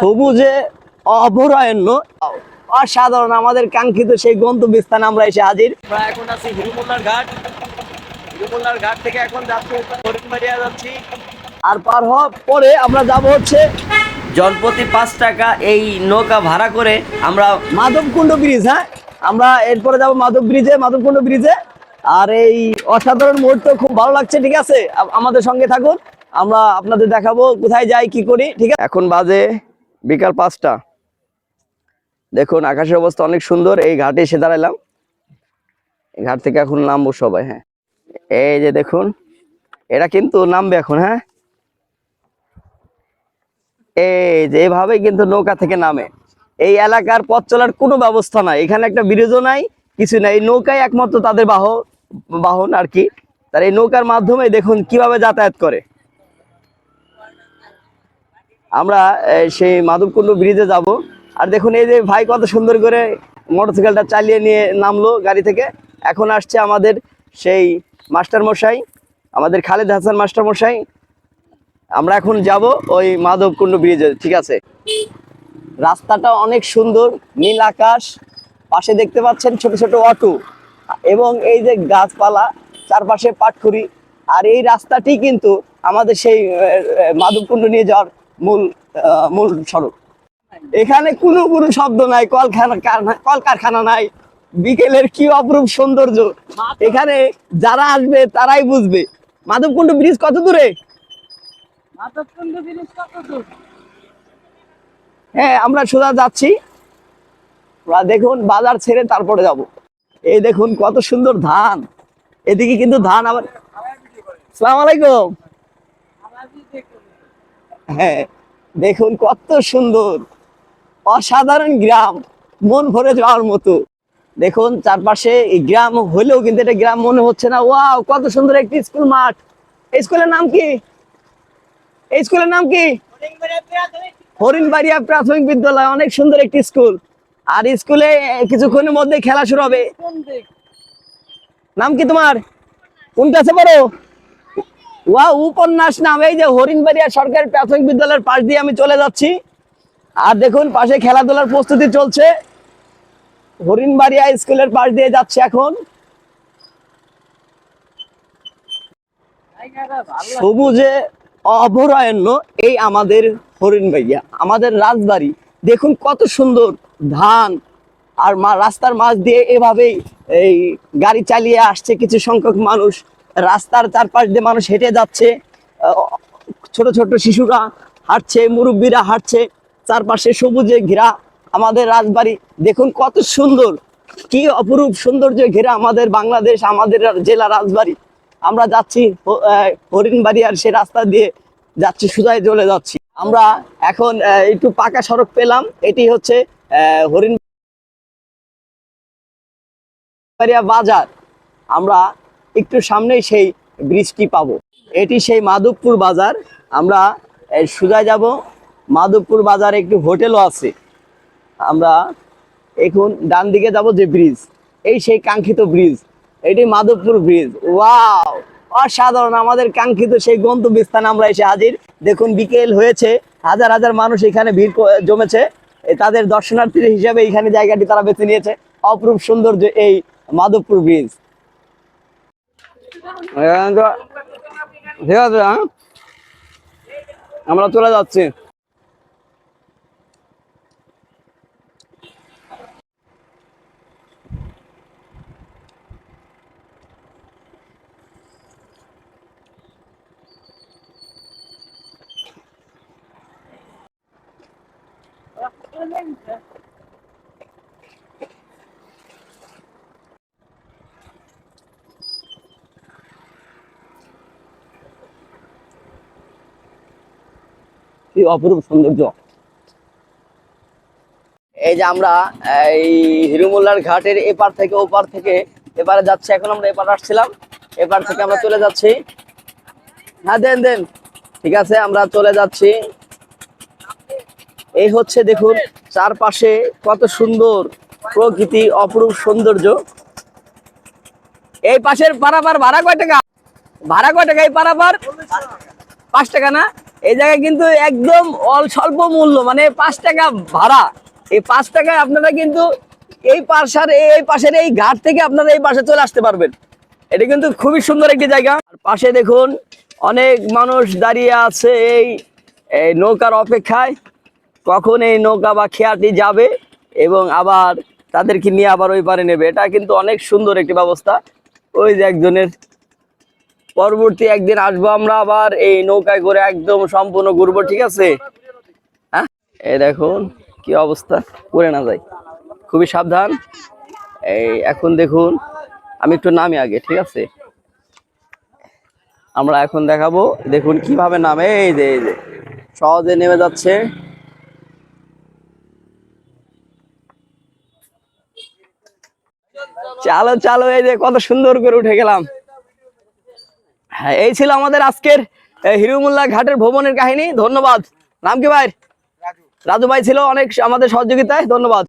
সবুজে অভয়ারণ্য। অসাধারণ আমাদের কাঙ্ক্ষিত সেই গন্তব্যস্থানে আমরা এসে হাজির। আমরা এখন আছি হিরুমোল্লার ঘাট। হিরুমোল্লার ঘাট থেকে এখন যাচ্ছি হরিণবাড়িয়া যাচ্ছি। আর পার হওয়ার পরে আমরা যাব হচ্ছে জনপ্রতি পাঁচ টাকা এই নৌকা ভাড়া করে আমরা মাধবকুণ্ড ব্রিজ হ্যাঁ? আমরা এরপরে যাব মাধব ব্রিজে মাধবকুণ্ড ব্রিজে। আর এই অসাধারণ মুহূর্ত খুব ভালো লাগছে ঠিক আছে? আমাদের সঙ্গে থাকুন। আমরা আপনাদের দেখাবো কোথায় যাই কি করি ঠিক আছে? এখন বাজে বিকাল পাঁচটা। দেখুন, আকাশের অবস্থা অনেক সুন্দর। এই ঘাটে এসে দাঁড়ালাম ঘাট থেকে এখন নামবো সবাই হ্যাঁ। এই যে দেখুন এটা কিন্তু নামবে এখন হ্যাঁ। এই যে এভাবে কিন্তু নৌকা থেকে নামে। এই এলাকার পথ চলার কোনো ব্যবস্থা নাই। এখানে একটা ব্রিজও নাই, কিছু নাই। এই নৌকায় একমাত্র তাদের বাহ বাহন আর কি। তার এই নৌকার মাধ্যমে দেখুন কীভাবে যাতায়াত করে। আমরা সেই মাধবকুণ্ড ব্রিজে যাব। আর দেখুন, এই যে ভাই কত সুন্দর করে মোটরসাইকেলটা চালিয়ে নিয়ে নামলো গাড়ি থেকে। এখন আসছে আমাদের সেই মাস্টার মশাই আমাদের খালেদ হাসান মাস্টার মশাই আমরা এখন যাব ওই মাধবকুণ্ড ব্রিজে ঠিক আছে? রাস্তাটা অনেক সুন্দর, নীল আকাশ, পাশে দেখতে পাচ্ছেন ছোট ছোট অটো এবং এই যে গাছপালা, চারপাশে পাটখুরি। আর এই রাস্তাটি কিন্তু আমাদের সেই মাধবকুণ্ড নিয়ে যাওয়ার মূল মূল সড়ক এখানে কোনো কোনো শব্দ নাই কলখানা কারখানা- কলকারখানা নাই। বিকেলের কি অপরূপ সৌন্দর্য। এখানে যারা আসবে তারাই বুঝবে। মাধবকুণ্ড ব্রিজ কত দূরে? মাধবকুণ্ড ব্রিজ কত দূর? হ্যাঁ আমরা সোজা যাচ্ছি। ওরা দেখুন বাজার ছেড়ে তারপরে যাব। এই দেখুন কত সুন্দর ধান। এদিকে কিন্তু ধান আবার সালাম আলাইকুম। হ্যাঁ দেখুন কত সুন্দর, অসাধারণ গ্রাম, মন ভরে যাওয়ার মতো। দেখুন চারপাশে গ্রাম হলেও কিন্তু এটা গ্রাম মনে হচ্ছে না। ওয়াও, কত সুন্দর একটি স্কুল মাঠ। এই স্কুলের নাম কি? এই স্কুলের নাম কি? হরিণবাড়িয়া প্রাথমিক বিদ্যালয়, অনেক সুন্দর একটি স্কুল। আর স্কুলে কিছুক্ষণের মধ্যে খেলা শুরু হবে। নাম কি তোমার? কোন ক্লাসে পড়ো ওয়া উপন্যাস নাম। এই যে হরিণবাড়িয়া সরকারি প্রাথমিক বিদ্যালয়ের পাশ দিয়ে আমি চলে যাচ্ছি। আর দেখুন, পাশে খেলাধুলার প্রস্তুতি চলছে। হরিণবাড়িয়া স্কুলের পাশ দিয়ে যাচ্ছে এখন। সবুজে অভয়ারণ্য, এই আমাদের হরিণবাড়িয়া, আমাদের রাজবাড়ি। দেখুন কত সুন্দর ধান আর মা রাস্তার মাঝ দিয়ে এভাবেই এই গাড়ি চালিয়ে আসছে কিছু সংখ্যক মানুষ। রাস্তার চারপাশ দিয়ে মানুষ হেঁটে যাচ্ছে ছোট ছোট শিশুরা হাঁটছে মুরব্বীরা হাঁটছে চারপাশে সবুজে ঘেরা আমাদের রাজবাড়ি। দেখুন কত সুন্দর কি অপরূপ সৌন্দর্য ঘেরা আমাদের বাংলাদেশ আমাদের জেলা রাজবাড়ি। আমরা যাচ্ছি হ- আহ, হরিণবাড়ি আর সে রাস্তা দিয়ে যাচ্ছি সুজায় চলে যাচ্ছি। আমরা এখন একটু পাকা সড়ক পেলাম এটি হচ্ছে হরিণবাড়িয়া বাজার। আমরা একটু সামনেই সেই ব্রিজটি পাবো। এটি সেই মাধবপুর বাজার। আমরা সুজায় যাব। মাধবপুর বাজারে একটু হোটেলও আছে। আমরা এখন ডান দিকে যাব যে ব্রিজ। এই সেই কাঙ্ক্ষিত ব্রিজ। এটি মাধবপুর ব্রিজ। ওয়াও! অসাধারণ! আমাদের কাঙ্ক্ষিত সেই গন্তব্যস্থানে আমরা এসে হাজির। দেখুন, বিকেল হয়েছে। হাজার হাজার মানুষ এখানে ভিড় জমেছে। তাদের দর্শনার্থী হিসাবে এখানে জায়গাটি তারা বেছে নিয়েছে। অপরূপ সৌন্দর্য এই মাধবপুর ব্রিজ। ঠিক আছে হ্যাঁ? আমরা চলে যাচ্ছি। কি অপরূপ সৌন্দর্য। এই যে আমরা, এই হিরুমুল্লার ঘাটের এপার থেকে ওপার থেকে এপারে যাচ্ছি, এখন আমরা এপার আসছিলাম। এপার থেকে আমরা চলে যাচ্ছি। হ্যাঁ দেন দেন। ঠিক আছে, আমরা চলে যাচ্ছি। এই হচ্ছে, দেখুন, চারপাশে কত সুন্দর প্রকৃতি অপরূপ সৌন্দর্য। এই পাশের পারাপার ভাড়া কয় টাকা? ভাড়া কয় টাকা এই পারাপার? পাঁচ টাকা না? এই জায়গায় কিন্তু একদম স্বল্প মূল্য মানে পাঁচ টাকা ভাড়া। এই পাঁচ টাকায় আপনারা কিন্তু এই পাশার এই পাশের এই ঘাট থেকে আপনারা এই পাশে চলে আসতে পারবেন। এটা কিন্তু খুবই সুন্দর একটি জায়গা। পাশে দেখুন, অনেক মানুষ দাঁড়িয়ে আছে এই এই নৌকার অপেক্ষায়। কখন এই নৌকা বা খেয়াটি যাবে এবং আবার তাদেরকে নিয়ে আবার ওই পারে নেবে। এটা কিন্তু অনেক সুন্দর একটি ব্যবস্থা। ওই যে একজনের পরবর্তী একদিন আসব আমরা আবার, এই নৌকায় করে একদম সম্পূর্ণ ঘুরবো, ঠিক আছে? হ্যাঁ? এই দেখুন, কি অবস্থা? করে না যায়। খুবই সাবধান। এই এখন দেখুন, আমি একটু নামি আগে, ঠিক আছে? আমরা এখন দেখাবো, দেখুন কীভাবে নামে, এই যে এই যে, সহজে নেমে যাচ্ছে। চালো চালো, এই যে, কত সুন্দর করে উঠে গেলাম। হ্যাঁ এই ছিল আমাদের আজকের হিরুমুল্লা হিরুমুল্লাহ ঘাটের ভ্রমণের কাহিনী। ধন্যবাদ। নাম কি ভাই রাজু ভাই ছিল অনেক আমাদের সহযোগিতায়। ধন্যবাদ।